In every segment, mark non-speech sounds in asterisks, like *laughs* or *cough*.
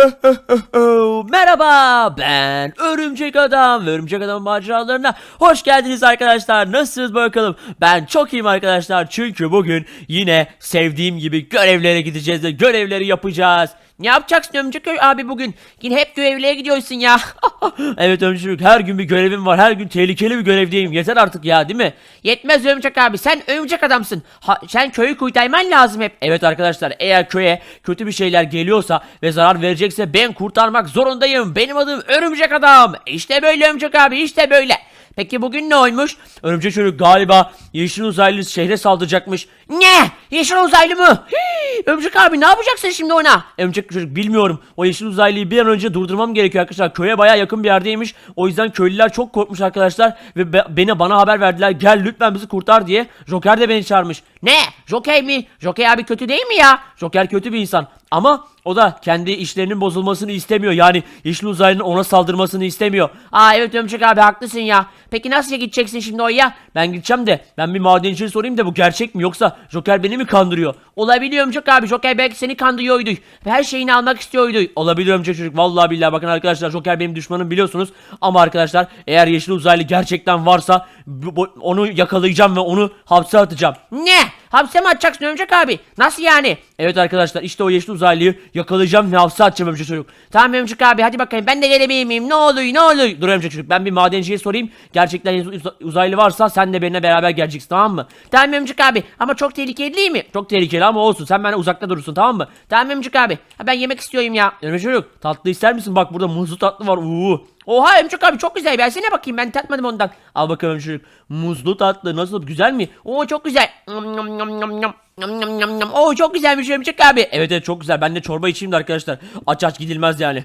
*laughs* Merhaba ben Örümcek Adam ve Örümcek Adam maceralarına hoş geldiniz arkadaşlar. Nasılsınız bakalım? Ben çok iyiyim arkadaşlar çünkü bugün yine sevdiğim gibi görevlere gideceğiz ve görevleri yapacağız. Ne yapacaksın Örümcek abi bugün? Yine hep görevlere gidiyorsun ya. *laughs* evet Örümcek her gün bir görevim var. Her gün tehlikeli bir görevdeyim. Yeter artık ya değil mi? Yetmez Örümcek abi sen örümcek adamsın. Ha, sen köyü kurtarman lazım hep. Evet arkadaşlar eğer köye kötü bir şeyler geliyorsa ve zarar verecekse ben kurtarmak zorundayım. Benim adım Örümcek Adam. İşte böyle Örümcek abi işte böyle. Peki bugün ne olmuş? Örümcek çocuk galiba yeşil uzaylı şehre saldıracakmış. Ne? Yeşil uzaylı mı? Hii, Örümcek abi ne yapacaksın şimdi ona? Örümcek çocuk bilmiyorum. O yeşil uzaylıyı bir an önce durdurmam gerekiyor arkadaşlar. Köye baya yakın bir yerdeymiş. O yüzden köylüler çok korkmuş arkadaşlar. Ve be- beni bana haber verdiler. Gel lütfen bizi kurtar diye. Joker de beni çağırmış. Ne? Joker mi? Joker abi kötü değil mi ya? Joker kötü bir insan. Ama o da kendi işlerinin bozulmasını istemiyor. Yani yeşil uzaylının ona saldırmasını istemiyor. Aa evet Ömçek abi haklısın ya. Peki nasıl gideceksin şimdi oraya? Ben gideceğim de ben bir madenciye sorayım da bu gerçek mi yoksa Joker beni mi kandırıyor? Olabiliyor Ömçek abi. Joker belki seni kandırıyordu. Her şeyini almak istiyordu. Olabilir Ömçek çocuk. Vallahi billahi bakın arkadaşlar Joker benim düşmanım biliyorsunuz. Ama arkadaşlar eğer yeşil uzaylı gerçekten varsa onu yakalayacağım ve onu hapse atacağım. Ne? back. Hapse mi atacaksın Ömçek abi? Nasıl yani? Evet arkadaşlar işte o yeşil uzaylıyı yakalayacağım ve hapse atacağım Ömçek çocuk. Tamam Ömçek abi hadi bakayım ben de gelebilir miyim? Ne oluyor ne oluyor? Dur Ömçek çocuk ben bir madenciye sorayım. Gerçekten uz- uzaylı varsa sen de benimle beraber geleceksin tamam mı? Tamam Ömçek abi ama çok tehlikeli değil mi? Çok tehlikeli ama olsun sen benden uzakta durursun tamam mı? Tamam Ömçek abi. Ha, ben yemek istiyorum ya. Ömçek çocuk tatlı ister misin? Bak burada muzlu tatlı var. Uuu. Oha Ömçük abi çok güzel versene bakayım ben tatmadım ondan. Al bakalım Ömçük. Muzlu tatlı nasıl güzel mi? Oo çok güzel. Nom nom nom. Nom nom nom nom. Oo çok güzelmiş Ömçük abi. Evet evet çok güzel ben de çorba içeyim de arkadaşlar. Aç aç gidilmez yani.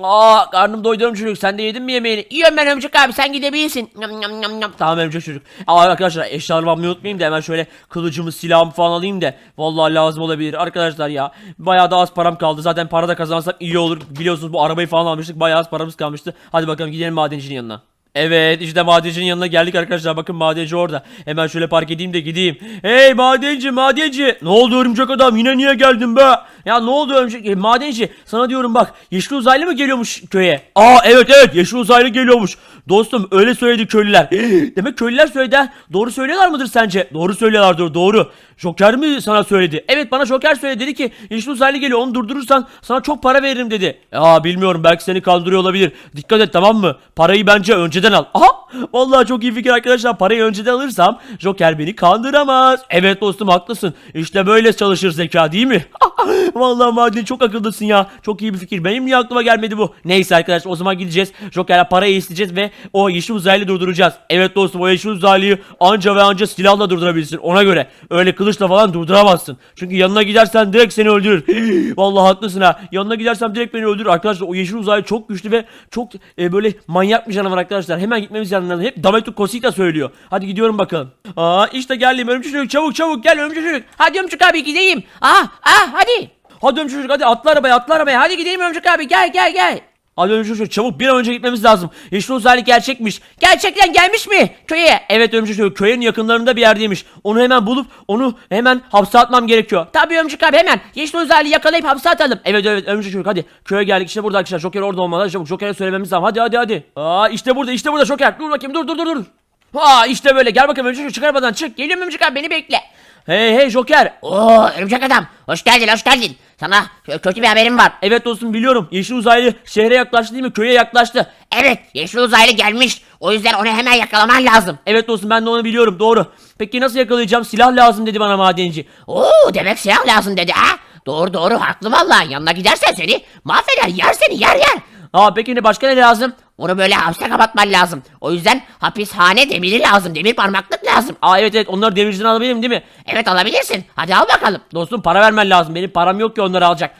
Aa karnım doydu Ömçük sen de yedin mi yemeğini? Yiyorum ben Ömçük abi sen gidebilirsin. Nom nom nom nom. Tamam Ömçük çocuk. Aa arkadaşlar eşyalarımı almayı unutmayayım da hemen şöyle kılıcımı silahımı falan alayım da. Vallahi lazım olabilir arkadaşlar ya. Bayağı da az param kaldı zaten para da kazansam iyi olur. Biliyorsunuz bu arabayı falan almıştık bayağı az paramız kalmıştı. Hadi bakalım gidelim madencinin yanına. Evet işte madencinin yanına geldik arkadaşlar bakın madenci orada. Hemen şöyle park edeyim de gideyim. Hey madenci madenci. Ne oldu örümcek adam yine niye geldin be? Ya ne oldu örümcek e, madenci sana diyorum bak yeşil uzaylı mı geliyormuş köye? Aa evet evet yeşil uzaylı geliyormuş. Dostum öyle söyledi köylüler. *gasps* Demek köylüler söyledi. Doğru söylüyorlar mıdır sence? Doğru söylüyorlardır doğru. Joker mi sana söyledi? Evet bana Joker söyledi dedi ki yeşil uzaylı geliyor onu durdurursan sana çok para veririm dedi. Ya bilmiyorum belki seni kandırıyor olabilir. Dikkat et tamam mı? Parayı bence önceden al. *laughs* Aha vallahi çok iyi fikir arkadaşlar. Parayı önceden alırsam Joker beni kandıramaz. Evet dostum haklısın. İşte böyle çalışır zeka değil mi? *laughs* vallahi Madeni çok akıllısın ya. Çok iyi bir fikir. Benim niye aklıma gelmedi bu? Neyse arkadaşlar o zaman gideceğiz. Joker'e parayı isteyeceğiz ve o yeşil uzaylıyı durduracağız. Evet dostum o yeşil uzaylıyı anca ve anca silahla durdurabilirsin. Ona göre. Öyle kılıçla falan durduramazsın. Çünkü yanına gidersen direkt seni öldürür. *gasps* Vallahi haklısın ha. Yanına gidersem direkt beni öldürür. Arkadaşlar o yeşil uzaylı çok güçlü ve çok e, böyle manyak bir canavar arkadaşlar. Hemen gitmemiz lazım. Hep Dametu Kosita söylüyor. Hadi gidiyorum bakalım. Aa işte geldim çocuk çabuk çabuk gel örümcek çocuk. Hadi örümcek abi gideyim. Ah ah hadi. Hadi örümcek çocuk hadi atla arabaya atla arabaya. Hadi gidelim örümcek abi gel gel gel. Hadi örümcek çocuk çabuk bir an önce gitmemiz lazım. Yeşil uzaylı gerçekmiş. Gerçekten gelmiş mi köye? Evet örümcek çocuk köyün yakınlarında bir yerdeymiş. Onu hemen bulup onu hemen hapse atmam gerekiyor. Tabii örümcek abi hemen. Yeşil uzaylıyı yakalayıp hapse atalım. Evet evet örümcek çocuk hadi. Köye geldik işte burada arkadaşlar. Joker orada olmalı. Çabuk Joker'e söylememiz lazım. Hadi hadi hadi. Aa işte burada işte burada Joker. Dur bakayım dur dur dur dur. Ha işte böyle gel bakalım örümcek çocuk çık arabadan çık. Geliyorum örümcek abi beni bekle. Hey hey Joker. Oo örümcek adam hoş geldin hoş geldin. Sana kö- kötü bir haberim var. Evet dostum biliyorum. Yeşil uzaylı şehre yaklaştı değil mi? Köye yaklaştı. Evet yeşil uzaylı gelmiş. O yüzden onu hemen yakalaman lazım. Evet dostum ben de onu biliyorum doğru. Peki nasıl yakalayacağım? Silah lazım dedi bana madenci. Oo demek silah lazım dedi ha. Doğru doğru haklı vallahi yanına gidersen seni mahveder yer seni yer yer. Aa peki ne başka ne lazım? Onu böyle hapse kapatman lazım. O yüzden hapishane demiri lazım. Demir parmaklık lazım. Aa evet evet onları demirciden alabilirim değil mi? Evet alabilirsin. Hadi al bakalım. Dostum para vermen lazım. Benim param yok ki onları alacak.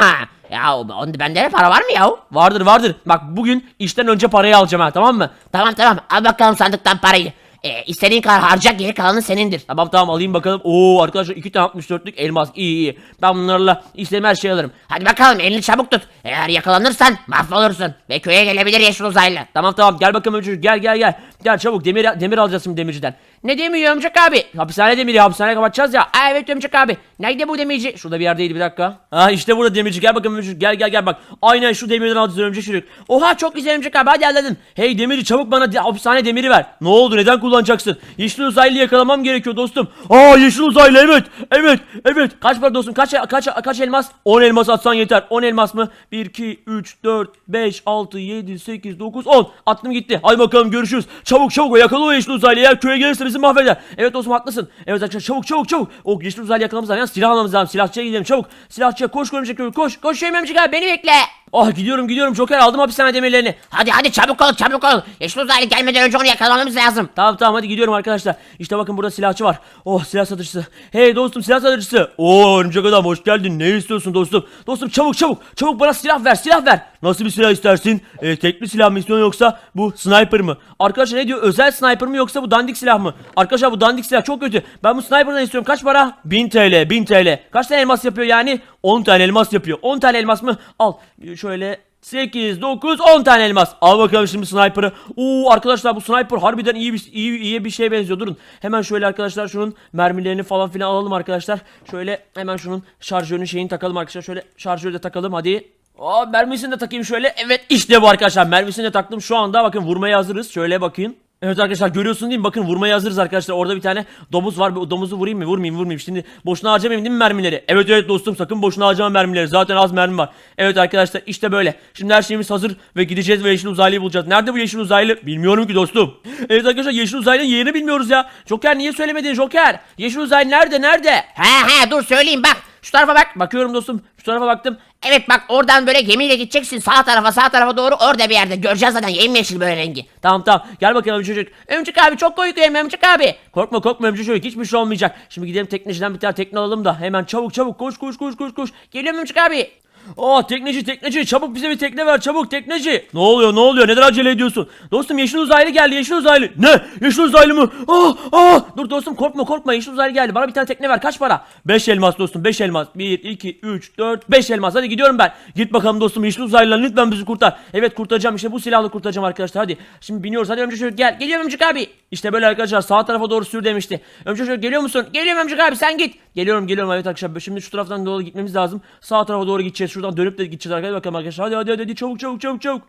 Ha, ya on, bende de para var mı ya? Vardır vardır. Bak bugün işten önce parayı alacağım ha tamam mı? Tamam tamam al bakalım sandıktan parayı. E, istediğin kadar harca geri kalanı senindir. Tamam tamam alayım bakalım. Oo arkadaşlar iki tane 64'lük elmas. İyi iyi. Ben bunlarla istediğim her şeyi alırım. Hadi bakalım elini çabuk tut. Eğer yakalanırsan mahvolursun. Ve köye gelebilir yeşil uzaylı. Tamam tamam gel bakalım çocuk gel gel gel. Gel çabuk demir demir alacağız şimdi demirciden. Ne demiyor Örümcek abi? Hapishane demiri hapishane kapatacağız ya. Aa, evet Örümcek abi. Nerede bu demirci? Şurada bir yerdeydi bir dakika. Ha işte burada demirci gel bakalım demirci gel gel gel bak. Aynen şu demirden alacağız örümcek çocuk. Oha çok güzel Örümcek abi hadi halledin. Hey demirci çabuk bana de- hapishane demiri ver. Ne oldu neden kullanacaksın? Yeşil uzaylı yakalamam gerekiyor dostum. Aa yeşil uzaylı evet evet evet. Kaç para dostum kaç kaç kaç elmas? 10 elmas atsan yeter. 10 elmas mı? 1 2 3 4 5 6 7 8 9 10. Attım gitti. Hadi bakalım görüşürüz. Çabuk çabuk yakala o yeşil uzaylı eğer köye gelirse bizi mahveder. Evet dostum haklısın. Evet arkadaşlar çabuk çabuk çabuk. O yeşil uzaylı yakalamamız lazım. Yani silah almamız lazım. Silahçıya gidelim çabuk. Silahçıya koş koş koş koş. Koşuyorum Örümcek abi beni bekle. Ah gidiyorum gidiyorum Joker aldım hapishane demirlerini. Hadi hadi çabuk ol çabuk ol. Yeşil uzaylı gelmeden önce onu yakalamamız lazım. Tamam tamam hadi gidiyorum arkadaşlar. İşte bakın burada silahçı var. Oh silah satıcısı. Hey dostum silah satıcısı. Oo örümcek adam hoş geldin. Ne istiyorsun dostum? Dostum çabuk çabuk. Çabuk bana silah ver silah ver. Nasıl bir silah istersin? Ee, tekli silah mı istiyorsun yoksa bu sniper mı? Arkadaşlar ne diyor? Özel sniper mı yoksa bu dandik silah mı? Arkadaşlar bu dandik silah çok kötü. Ben bu sniper'dan istiyorum. Kaç para? 1000 TL 1000 TL. Kaç tane elmas yapıyor yani? 10 tane elmas yapıyor. 10 tane elmas mı? Al. Şöyle 8, 9, 10 tane elmas. Al bakalım şimdi sniper'ı. Oo arkadaşlar bu sniper harbiden iyi bir iyi, iyi bir şeye benziyor. Durun. Hemen şöyle arkadaşlar şunun mermilerini falan filan alalım arkadaşlar. Şöyle hemen şunun şarjörünün şeyini takalım arkadaşlar. Şöyle şarjörü de takalım hadi. Aa mermisini de takayım şöyle. Evet işte bu arkadaşlar. Mermisini de taktım. Şu anda bakın vurmaya hazırız. Şöyle bakayım. Evet arkadaşlar görüyorsun değil mi? Bakın vurmaya hazırız arkadaşlar. Orada bir tane domuz var. Bu domuzu vurayım mı? Vurmayayım vurmayayım. Şimdi boşuna harcamayayım değil mi mermileri? Evet evet dostum sakın boşuna harcama mermileri. Zaten az mermi var. Evet arkadaşlar işte böyle. Şimdi her şeyimiz hazır ve gideceğiz ve yeşil uzaylıyı bulacağız. Nerede bu yeşil uzaylı? Bilmiyorum ki dostum. *laughs* Evet arkadaşlar yeşil uzaylının yerini bilmiyoruz ya. Joker niye söylemedin Joker? Yeşil uzaylı nerede nerede? He he dur söyleyeyim bak. Şu tarafa bak. Bakıyorum dostum. Şu tarafa baktım. Evet bak oradan böyle gemiyle gideceksin sağ tarafa sağ tarafa doğru orada bir yerde göreceğiz zaten yemyeşil böyle rengi. Tamam tamam. Gel bakalım çocuk. Örümcek abi çok korkuyorum Örümcek abi. Korkma korkma ömcü çocuk. Hiçbir şey olmayacak. Şimdi gidelim tekneciden bir tane tekne alalım da. Hemen çabuk çabuk koş koş koş koş koş. Geliyorum Örümcek abi. Aa tekneci tekneci çabuk bize bir tekne ver çabuk tekneci. Ne oluyor ne oluyor neden acele ediyorsun? Dostum yeşil uzaylı geldi yeşil uzaylı. Ne yeşil uzaylı mı? Aa, aa. Dur dostum korkma korkma yeşil uzaylı geldi. Bana bir tane tekne ver kaç para? 5 elmas dostum 5 elmas. 1 2 3 4 5 elmas. Hadi gidiyorum ben. Git bakalım dostum yeşil uzaylılar lütfen bizi kurtar. Evet kurtaracağım işte bu silahla kurtaracağım arkadaşlar hadi. Şimdi biniyoruz hadi ömcü gel. Geliyorum Örümcek abi. İşte böyle arkadaşlar sağ tarafa doğru sür demişti. Ömcü çocuk geliyor musun? Geliyorum Örümcek abi sen git. Geliyorum geliyorum evet arkadaşlar şimdi şu taraftan doğru gitmemiz lazım. Sağ tarafa doğru gideceğiz. Şuradan dönüp de gideceğiz arkadaşlar. Bakalım arkadaşlar. Hadi hadi hadi, hadi çabuk çabuk çabuk çabuk.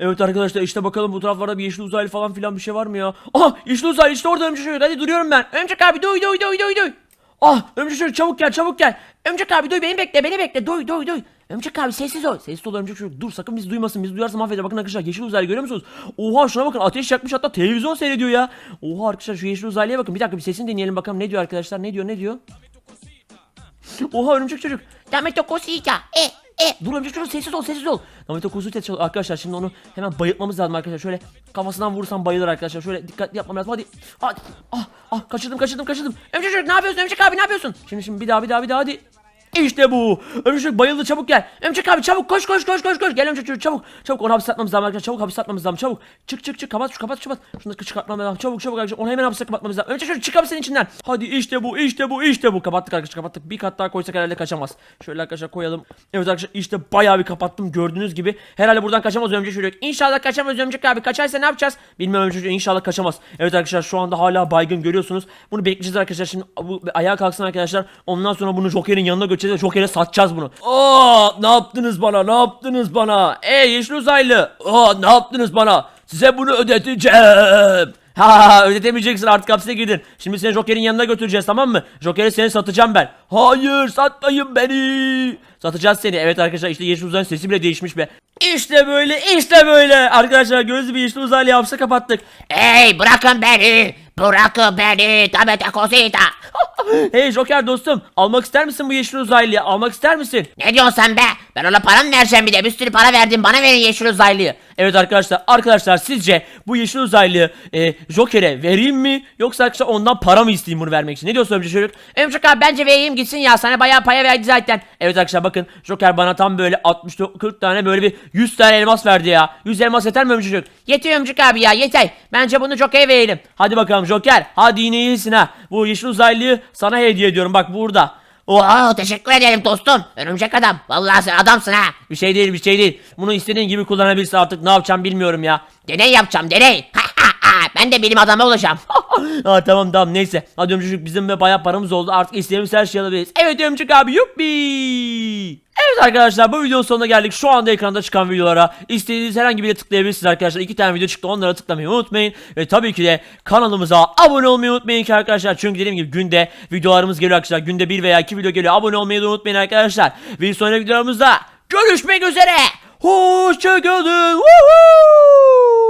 Evet arkadaşlar işte bakalım bu taraflarda bir yeşil uzaylı falan filan bir şey var mı ya? Ah yeşil uzaylı işte orada ömcü çocuk. Hadi duruyorum ben. Örümcek abi duy duy duy duy duy. Ah ömcü çocuk çabuk gel çabuk gel. Örümcek abi duy beni bekle beni bekle duy duy duy. Örümcek abi sessiz ol. Sessiz ol ömcü çocuk. Dur sakın bizi duymasın. Bizi duyarsa mahveder. Bakın arkadaşlar yeşil uzaylı görüyor musunuz? Oha şuna bakın ateş yakmış hatta televizyon seyrediyor ya. Oha arkadaşlar şu yeşil uzaylıya bakın. Bir dakika bir sesini dinleyelim bakalım ne diyor arkadaşlar. Ne diyor ne diyor? Oha örümcek çocuk. Dameto kosika. E e. Dur örümcek çocuk sessiz ol sessiz ol. Tet çalıyor. Arkadaşlar şimdi onu hemen bayıltmamız lazım arkadaşlar. Şöyle kafasından vurursam bayılır arkadaşlar. Şöyle dikkatli yapmam lazım. Hadi. Hadi. Ah ah kaçırdım kaçırdım kaçırdım. Örümcek çocuk ne yapıyorsun Örümcek abi ne yapıyorsun? Şimdi şimdi bir daha bir daha bir daha hadi. İşte bu. Örümcek bayıldı çabuk gel. Örümcek abi çabuk koş koş koş koş koş. Gel örümcek çabuk. Çabuk onu hapse atmamız lazım arkadaşlar. Çabuk hapse atmamız lazım. Çabuk. Çık çık çık. Kapat şu kapat kapat. Şunu da çıkartmam lazım. Çabuk çabuk arkadaşlar. Onu hemen hapse kapatmamız lazım. Örümcek çocuk çık hapisenin içinden. Hadi işte bu işte bu işte bu. Kapattık arkadaşlar kapattık. Bir kat daha koysak herhalde kaçamaz. Şöyle arkadaşlar koyalım. Evet arkadaşlar işte bayağı bir kapattım gördüğünüz gibi. Herhalde buradan kaçamaz örümcek çocuk. İnşallah kaçamaz Örümcek abi. Kaçarsa ne yapacağız? Bilmem örümcek çocuk inşallah kaçamaz. Evet arkadaşlar şu anda hala baygın görüyorsunuz. Bunu bekleyeceğiz arkadaşlar. Şimdi bu ayağa kalksın arkadaşlar. Ondan sonra bunu Joker'in yanına götüreceğiz ve Joker'e satacağız bunu. Aa ne yaptınız bana? Ne yaptınız bana? Ey yeşil uzaylı. Aa ne yaptınız bana? Size bunu ödeteceğim. Ha ödetemeyeceksin artık hapse girdin. Şimdi seni Joker'in yanına götüreceğiz tamam mı? Joker'i seni satacağım ben. Hayır satmayın beni. Satacağız seni. Evet arkadaşlar işte yeşil uzaylının sesi bile değişmiş be. İşte böyle işte böyle. Arkadaşlar gördüğünüz gibi yeşil uzaylı hapse kapattık. Hey bırakın beni. Bırakın beni. Dameto kosika. Hey Joker dostum almak ister misin bu yeşil uzaylıyı? Almak ister misin? Ne diyorsun sen be? Ben ona para mı vereceğim bir de? Bir sürü para verdim. Bana verin yeşil uzaylıyı. Evet arkadaşlar arkadaşlar sizce bu yeşil uzaylıyı e, Joker'e vereyim mi yoksa arkadaşlar ondan para mı isteyeyim bunu vermek için? Ne diyorsun Ömcü Çocuk? Örümcek abi bence vereyim gitsin ya. Sana bayağı para verdi zaten. Evet arkadaşlar bakın Joker bana tam böyle 60 40 tane böyle bir 100 tane elmas verdi ya. 100 elmas yeter mi Ömcü Çocuk? Yeter Örümcek abi ya yeter. Bence bunu Joker'e verelim. Hadi bakalım Joker hadi yine iyisin ha. Bu yeşil uzaylıyı sana hediye ediyorum bak burada. Oha teşekkür ederim dostum. Örümcek adam. Vallahi sen adamsın ha. Bir şey değil bir şey değil. Bunu istediğin gibi kullanabilirsin artık ne yapacağım bilmiyorum ya. Deney yapacağım deney. Ben de bilim adamı olacağım. *laughs* ha tamam tamam neyse. Hadi Ömcük bizim de bayağı paramız oldu. Artık istediğimiz her şeyi alabiliriz. Evet Ömcük abi yuppi. Evet arkadaşlar bu videonun sonuna geldik. Şu anda ekranda çıkan videolara istediğiniz herhangi birine tıklayabilirsiniz arkadaşlar. İki tane video çıktı onlara tıklamayı unutmayın. Ve tabii ki de kanalımıza abone olmayı unutmayın ki arkadaşlar. Çünkü dediğim gibi günde videolarımız geliyor arkadaşlar. Günde bir veya iki video geliyor. Abone olmayı da unutmayın arkadaşlar. Bir sonraki videolarımızda görüşmek üzere. Hoşçakalın. Woohoo!